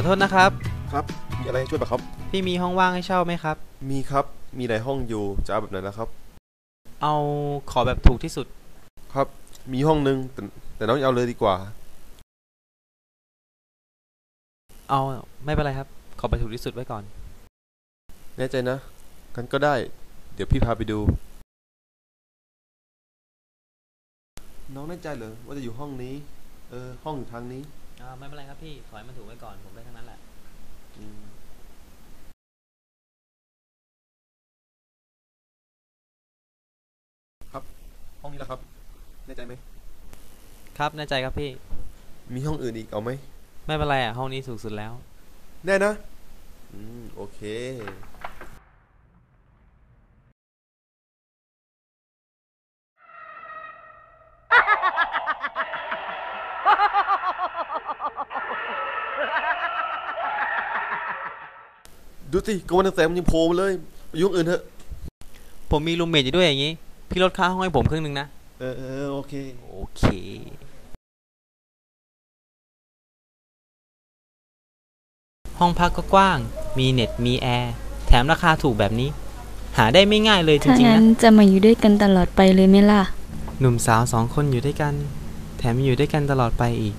อโทษนะครับ ครับ มีอะไรให้ช่วยปะครับ พี่มีห้องว่างให้เช่าไหมครับ มีครับ มีหลายห้องอยู่ จะเอาแบบไหนล่ะครับ เอาขอแบบถูกที่สุด ครับ มีห้องนึงแต่แต่น้องอย่าเอาเลยดีกว่า เอาไม่เป็นไรครับ ขอแบบถูกที่สุดไว้ก่อน แน่ใจนะกันก็ได้ เดี๋ยวพี่พาไปดู น้องแน่ใจเหรอว่าจะอยู่ห้องนี้ เออ ห้องอยู่ทางนี้ อ่าไม่เป็นไรครับพี่ขอให้มันถูกไว้ก่อนผมได้ทั้งนั้นแหละ อืมครับ ห้องนี้แหละครับแน่ใจไหม ครับแน่ใจครับพี่ มีห้องอื่นอีกเอาไหม ไม่เป็นไรอะห้องนี้ถูกสุดแล้ว แน่นะ อืม โอเค ดูสิกลางวันแสงๆมันยังโผล่มาเลยไปยุ่งอื่นเถอะผมมีรูมเมทอยู่ด้วยอย่างนี้ พี่ลดค่าห้องให้ผมครึ่งหนึงนะ เออเออโอเค โอเค ห้องพักก็กว้าง มีเน็ต มีแอร์ แถมราคาถูกแบบนี้ หาได้ไม่ง่ายเลยจถ้าริงๆงั้นนะ จะมาอยู่ด้วยกันตลอดไปเลยไหมล่ะ หนุ่มสาวสองคนอยู่ด้วยกัน แถมอยู่ด้วยกันตลอดไปอีก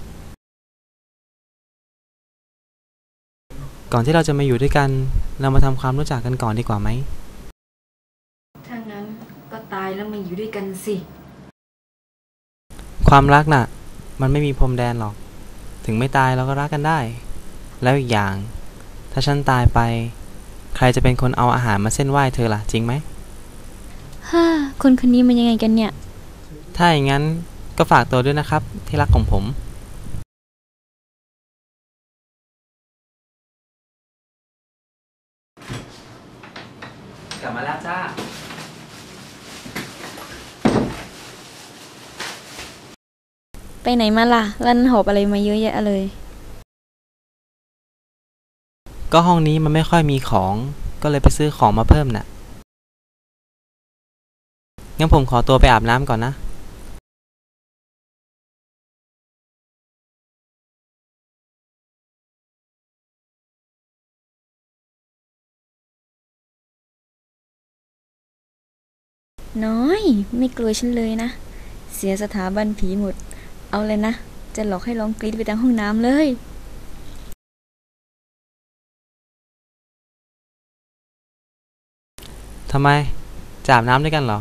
ก่อนที่เราจะมาอยู่ด้วยกัน เรามาทำความรู้จักกันก่อนดีกว่าไหม ถ้างั้นก็ตายแล้วมาอยู่ด้วยกันสิ ความรักน่ะ มันไม่มีพรมแดนหรอก ถึงไม่ตายเราก็รักกันได้ แล้วอีกอย่าง ถ้าฉันตายไป ใครจะเป็นคนเอาอาหารมาเส้นไหว้เธอล่ะจริงไหมฮ่าคนคนนี้มันยังไงกันเนี่ย ถ้าอย่างนั้นก็ฝากตัวด้วยนะครับ ที่รักของผม กลับมาแล้วจ้าไปไหนมาล่ะ ลั่นหอบอะไรมาเยอะแยะเลย ก็ห้องนี้มันไม่ค่อยมีของ ก็เลยไปซื้อของมาเพิ่มน่ะ งั้นผมขอตัวไปอาบน้ำก่อนนะ น้อย ไม่กลัวฉันเลยนะ เสียสถาบันผีหมด เอาเลยนะ จะหลอกให้ร้องกรี๊ดไปทางห้องน้ำเลยทำไมจะอาบน้ำด้วยกันเหรอ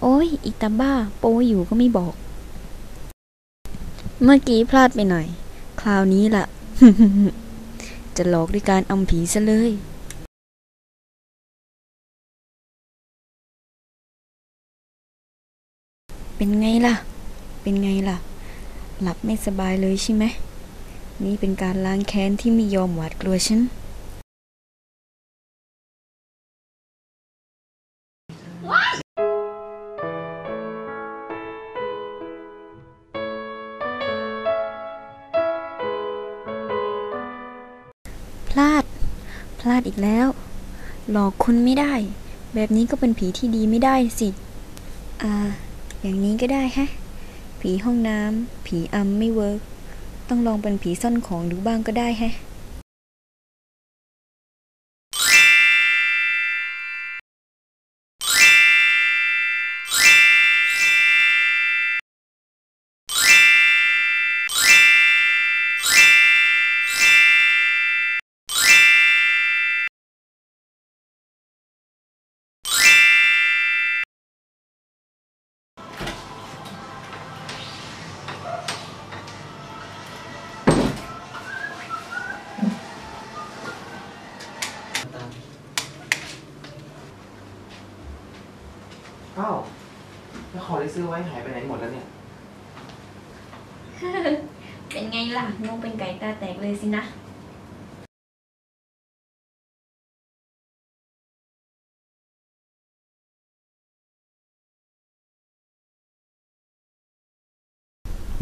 โอ้ย อีตาบ้า โปอยู่ก็ไม่บอก เมื่อกี้พลาดไปหน่อย คราวนี้ล่ะ จะหลอกด้วยการอำผีซะเลยเป็นไงล่ะ เป็นไงล่ะ หลับไม่สบายเลยใช่ไหม นี่เป็นการล้างแค้นที่ไม่ยอมหวาดกลัวฉัน อีกแล้ว หลอกคุณไม่ได้ แบบนี้ก็เป็นผีที่ดีไม่ได้สิ อ่า อย่างนี้ก็ได้ฮะ ผีห้องน้ำผีอัมไม่เวิร์กต้องลองเป็นผีซ่อนของดูบ้างก็ได้แฮะ ล่ะงงเป็นไก่ตาแตกเลยสินะ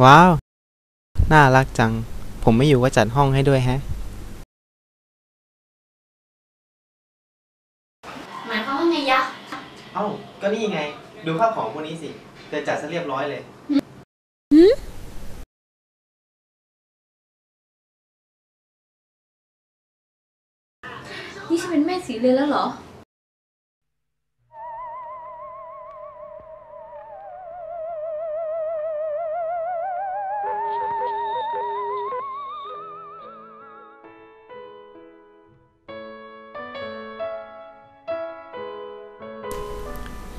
ว้าว น่ารักจัง ผมไม่อยู่ก็จัดห้องให้ด้วยแฮะ หมายความว่าไงยะ เอ้า ก็นี่ไง ดูข้าวของพวกนี้สิเดินจัดซะเรียบร้อยเลย เป็นแม่สีเรือนแล้วเหรอ อ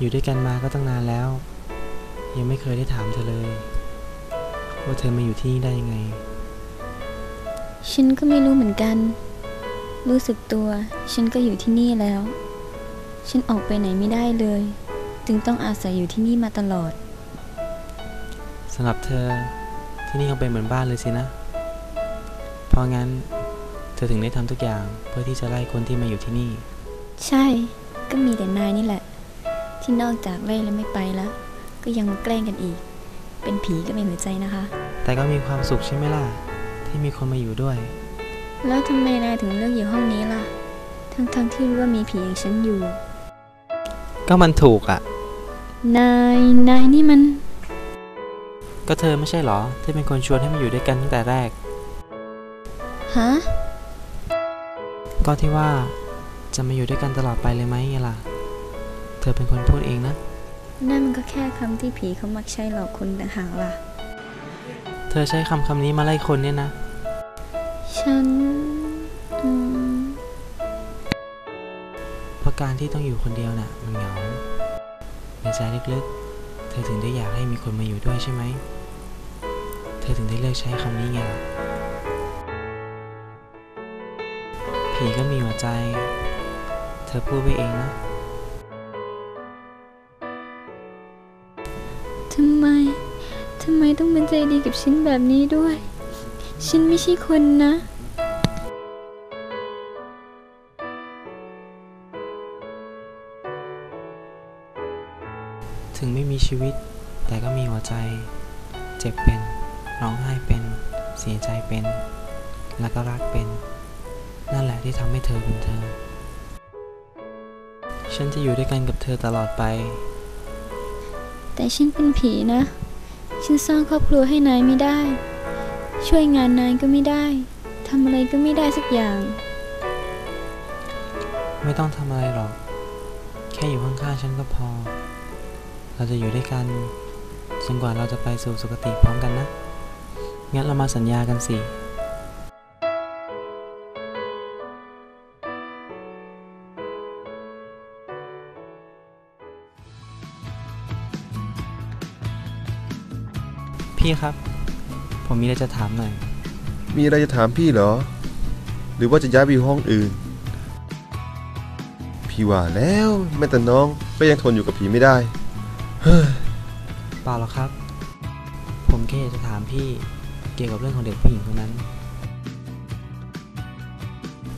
ยู่ด้วยกันมาก็ตั้งนานแล้ว ยังไม่เคยได้ถามเธอเลย ว่าเธอมาอยู่ที่นี่ได้ยังไง ฉันก็ไม่รู้เหมือนกัน รู้สึกตัว ฉันก็อยู่ที่นี่แล้ว ฉันออกไปไหนไม่ได้เลย จึงต้องอาศัยอยู่ที่นี่มาตลอดสำหรับเธอที่นี่คงเป็นเหมือนบ้านเลยสินะ เพราะงั้นเธอถึงได้ทำทุกอย่างเพื่อที่จะไล่คนที่มาอยู่ที่นี่ ใช่ ก็มีแต่นายนี่แหละ ที่นอกจากไล่แล้วไม่ไปแล้ว ก็ยังมาแกล้งกันอีก เป็นผีก็ไม่เหมือนใจนะคะ แต่ก็มีความสุขใช่ไหมล่ะ ที่มีคนมาอยู่ด้วย แล้วทำไมนายถึงเลือกอยู่ห้องนี้ล่ะ ทั้งๆที่รู้ว่ามีผีอย่างฉันอยู่ ก็มันถูกอะ นาย นายนี่มัน ก็เธอไม่ใช่เหรอ ที่เป็นคนชวนให้มาอยู่ด้วยกันตั้งแต่แรก ฮะ ก็ที่ว่าจะมาอยู่ด้วยกันตลอดไปเลยไหมไงล่ะ เธอเป็นคนพูดเองนะ นั่นมันก็แค่คำที่ผีเขามักใช้หลอกคนต่างหากล่ะ เธอใช้คำคำนี้มาไล่คนเนี่ยนะ ฉันเพราะการที่ต้องอยู่คนเดียวน่ะ มันเหงาในใจลึกๆ เธอถึงได้อยากให้มีคนมาอยู่ด้วยใช่ไหม เธอถึงได้เลือกใช้คำนี้ไงผีก็มีหัวใจ เธอพูดไปเองนะทำไม ทำไมต้องเป็นใจดีกับฉันแบบนี้ด้วย ฉันไม่ใช่คนนะ ม่มีชีวิต แต่ก็มีหัวใจ เจ็บเป็น ร้องไห้เป็น เสียใจเป็น แล้วก็รักเป็น นั่นแหละที่ทำให้เธอเป็นเธอ ฉันจะอยู่ด้วยกันกับเธอตลอดไป แต่ฉันเป็นผีนะ ฉันสร้างครอบครัวให้นายไม่ได้ ช่วยงานนายก็ไม่ได้ทำอะไรก็ไม่ได้สักอย่าง ไม่ต้องทำอะไรหรอก แค่อยู่ข้างๆฉันก็พอ เราจะอยู่ด้วยกันจนกว่าเราจะไปสู่สุคติพร้อมกันนะ งั้นเรามาสัญญากันสิพี่ครับ ผมมีอะไรจะถามหน่อย มีอะไรจะถามพี่เหรอ หรือว่าจะย้ายไปอยู่ห้องอื่น พี่ว่าแล้วแม้แต่น้องก็ยังทนอยู่กับผีไม่ได้ เฮ้ยเปล่าหรอกครับ ผมแค่อยากจะถามพี่เกี่ยวกับเรื่องของเด็กผู้หญิงคนนั้น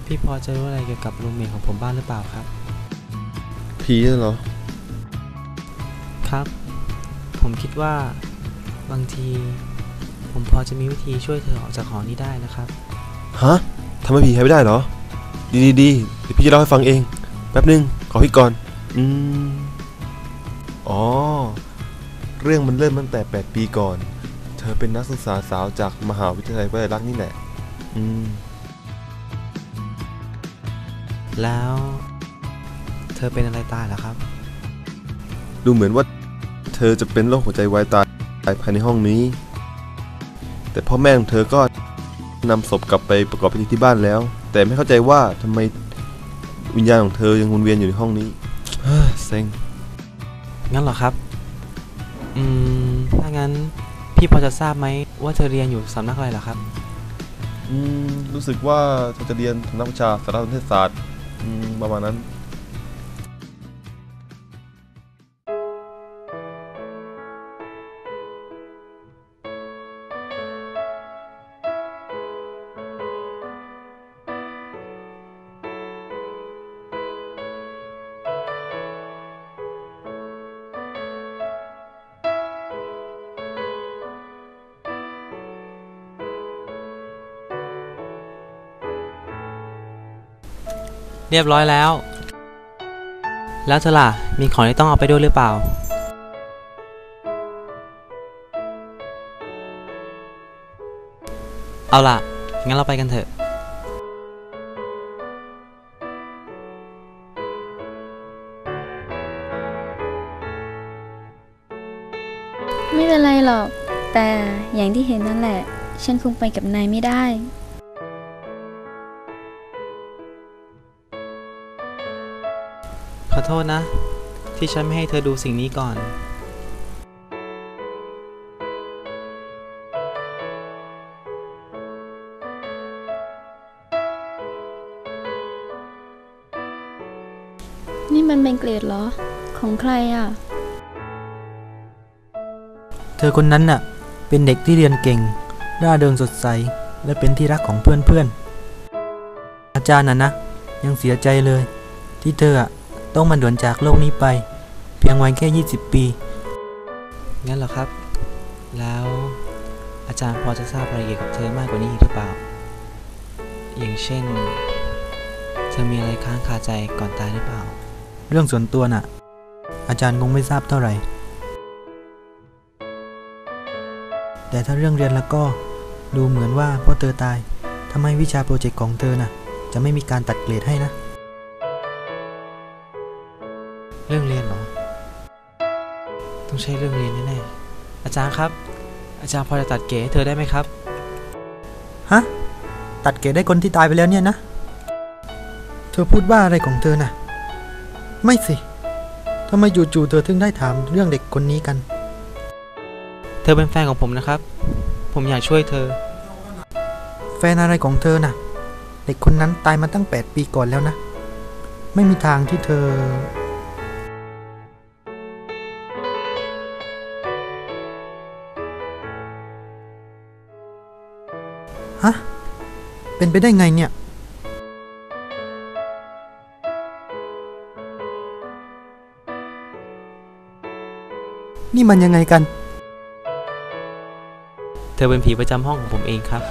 พี่พอจะรู้อะไรเกี่ยวกับรูมเมทของผมบ้างหรือเปล่าครับ ผีน่ะเหรอ ครับ ผมคิดว่าบางที ผมพอจะมีวิธีช่วยเธอออกจากหอนี้ได้นะครับ ฮะทำให้ผีหายไปได้เหรอ ดีดีดีเดี๋ยวพี่จะเล่าให้ฟังเอง แป๊บหนึง ขอพี่ก่อน อืม อ๋อ เรื่องมันเริ่มตั้งแต่ 8 ปีก่อน เธอเป็นนักศึกษาสาวจากมหาวิทยาลัยวลัยลักษณ์นี่แหละ อืม แล้ว เธอเป็นอะไรตายเหรอครับ ดูเหมือนว่า เธอจะเป็นโรคหัวใจวายตายภายในห้องนี้ แต่พ่อแม่ของเธอก็นำศพกลับไปประกอบพิธีที่บ้านแล้ว แต่ไม่เข้าใจว่าทำไมวิญญาณของเธอยังวนเวียนอยู่ในห้องนี้เฮ้ยเซ็ง งั้นเหรอครับ อืม ถ้างั้นพี่พอจะทราบไหมว่าเธอเรียนอยู่สำนักอะไรเหรอครับ อืม รู้สึกว่าเธอจะเรียนสำนักวิชาสารสนเทศศาสตร์อืมประมาณนั้น เรียบร้อยแล้ว แล้วเธอล่ะ มีของที่ต้องเอาไปด้วยหรือเปล่า เอาล่ะ งั้นเราไปกันเถอะ ไม่เป็นไรหรอก แต่อย่างที่เห็นนั่นแหละ ฉันคงไปกับนายไม่ได้ ขอโทษนะ ที่ฉันไม่ให้เธอดูสิ่งนี้ก่อน นี่มันเป็นเกรดเหรอ ของใครอะ เธอคนนั้นน่ะ เป็นเด็กที่เรียนเก่ง ร่าเริงสดใส และเป็นที่รักของเพื่อนๆ อาจารย์น่ะนะ ยังเสียใจเลย ที่เธออะ ต้องมาด่วนจากโลกนี้ไป เพียงวัยแค่ 20 ปี งั้นเหรอครับ แล้วอาจารย์พอจะทราบอะไรเกี่ยวกับเธอมากกว่านี้อีกหรือเปล่า อย่างเช่น เธอมีอะไรค้างคาใจก่อนตายหรือเปล่า เรื่องส่วนตัวน่ะ อาจารย์คงไม่ทราบเท่าไหร่ แต่ถ้าเรื่องเรียนแล้วก็ดูเหมือนว่าพ่อเธอตายทำให้วิชาโปรเจกต์ของเธอน่ะ จะไม่มีการตัดเกรดให้นะ ต้องใช่เรื่องเรียนแน่ๆอาจารย์ครับ อาจารย์พอจะตัดเก๋ให้เธอได้ไหมครับ ฮะ ตัดเกรดได้คนที่ตายไปแล้วเนี่ยนะ เธอพูดว่าอะไรของเธอน่ะ ไม่สิทำไมจู่ๆเธอถึงได้ถามเรื่องเด็กคนนี้กัน เธอเป็นแฟนของผมนะครับ ผมอยากช่วยเธอ แฟนอะไรของเธอน่ะ เด็กคนนั้นตายมาตั้ง 8 ปีก่อนแล้วนะ ไม่มีทางที่เธอ ฮะ เป็นไปได้ไงเนี่ย นี่มันยังไงกัน เธอเป็นผีประจำห้องของผมเองครับ